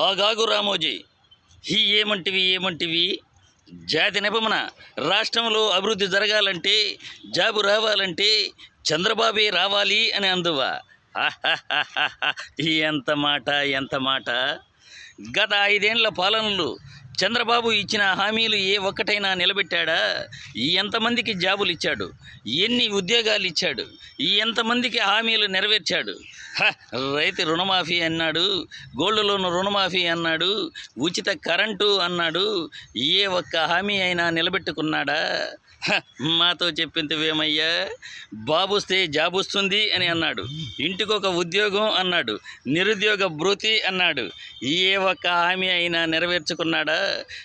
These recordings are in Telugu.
ఆగాగు రామోజీ. ఈ ఏమంటివి ఏమంటివి? జాతి నిపమన రాష్ట్రంలో అభివృద్ధి జరగాలంటే జాబు రావాలంటే చంద్రబాబే రావాలి అని అందువా. ఎంత మాట ఎంత మాట? గత ఐదేండ్ల పాలనలు చంద్రబాబు ఇచ్చిన హామీలు ఏ ఒక్కటైనా నిలబెట్టాడా? ఎంతమందికి జాబులు ఇచ్చాడు? ఎన్ని ఉద్యోగాలు ఇచ్చాడు? ఎంతమందికి హామీలు నెరవేర్చాడు? హ, రైతు రుణమాఫీ అన్నాడు గోల్డ్ లోన్ రుణమాఫీ అన్నాడు ఉచిత కరెంటు అన్నాడు ఏ ఒక్క హామీ అయినా నిలబెట్టుకున్నాడా? హ, మాతో చెప్పిందివేమయ్యా బాబుస్తే జాబ్ వస్తుంది అని అన్నాడు. ఇంటికొక ఉద్యోగం అన్నాడు. నిరుద్యోగ భృతి అన్నాడు. ఏ ఒక్క హామీ అయినా నెరవేర్చుకున్నాడా?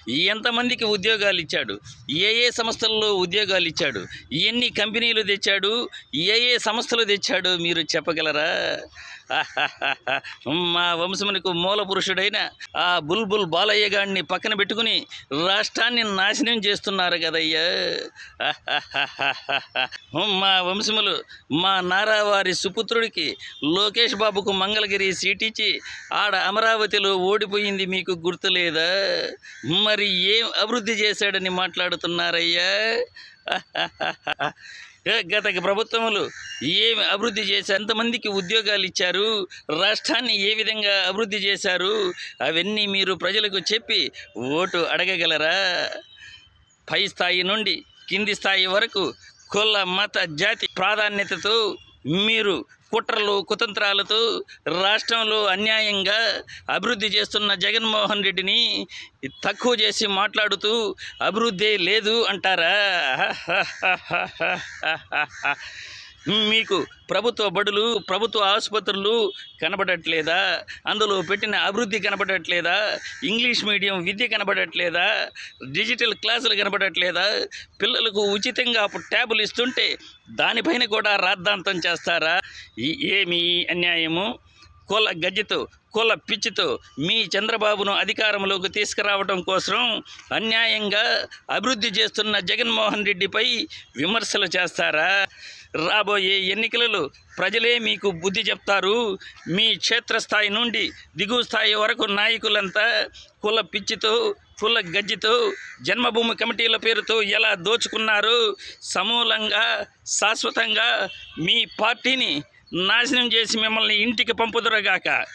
ఎంతమందికి ఉద్యోగాలు ఇచ్చాడు? ఏ ఏ సంస్థల్లో ఉద్యోగాలు ఇచ్చాడు? ఎన్ని కంపెనీలు తెచ్చాడు? ఏ ఏ సంస్థలు తెచ్చాడు? మీరు చెప్పగలరా? మా వంశమునకు మూల పురుషుడైన ఆ బుల్బుల్ బాలయ్య గాడిని పక్కన పెట్టుకుని రాష్ట్రాన్ని నాశనం చేస్తున్నారు కదయ్యా. మా వంశములు మా నారావారి సుపుత్రుడికి లోకేష్ బాబుకు మంగళగిరి సీటిచ్చి ఇచ్చి ఆడ అమరావతిలో ఓడిపోయింది మీకు గుర్తులేదా? మరి ఏం అభివృద్ధి చేశాడని మాట్లాడుతున్నారయ్యా? గత ప్రభుత్వములు ఏమి అభివృద్ధి చేసి ఎంతమందికి ఉద్యోగాలు ఇచ్చారు? రాష్ట్రాన్ని ఏ విధంగా అభివృద్ధి చేశారు? అవన్నీ మీరు ప్రజలకు చెప్పి ఓటు అడగగలరా? పై స్థాయి నుండి కింది స్థాయి వరకు కుల మత జాతి ప్రాధాన్యతతో మీరు కుట్రలు కుతంత్రాలతో రాష్ట్రంలో అన్యాయంగా అభివృద్ధి చేస్తున్న జగన్మోహన్ రెడ్డిని తక్కువ చేసి మాట్లాడుతూ అభివృద్ధి లేదు అంటారా? మీకు ప్రభుత్వ బడులు ప్రభుత్వ ఆసుపత్రులు కనబడట్లేదా? అందులో పెట్టిన అభివృద్ధి కనబడట్లేదా? ఇంగ్లీష్ మీడియం విద్య కనబడట్లేదా? డిజిటల్ క్లాసులు కనబడట్లేదా? పిల్లలకు ఉచితంగా అప్పుడు ట్యాబులు ఇస్తుంటే దానిపైన కూడా రాద్ధాంతం చేస్తారా? ఏమి అన్యాయము? కుల గజ్జితో కుల పిచ్చితో మీ చంద్రబాబును అధికారంలోకి తీసుకురావడం కోసం అన్యాయంగా అభివృద్ధి చేస్తున్న జగన్మోహన్ రెడ్డిపై విమర్శలు చేస్తారా? రాబోయే ఎన్నికలలో ప్రజలే మీకు బుద్ధి చెప్తారు. మీ క్షేత్రస్థాయి నుండి దిగువ స్థాయి వరకు నాయకులంతా కుల పిచ్చితో కుల గజ్జితో జన్మభూమి కమిటీల పేరుతో ఎలా దోచుకున్నారు? సమూలంగా శాశ్వతంగా మీ పార్టీని నాశనం చేసి మిమ్మల్ని ఇంటికి పంపుదురుగాక.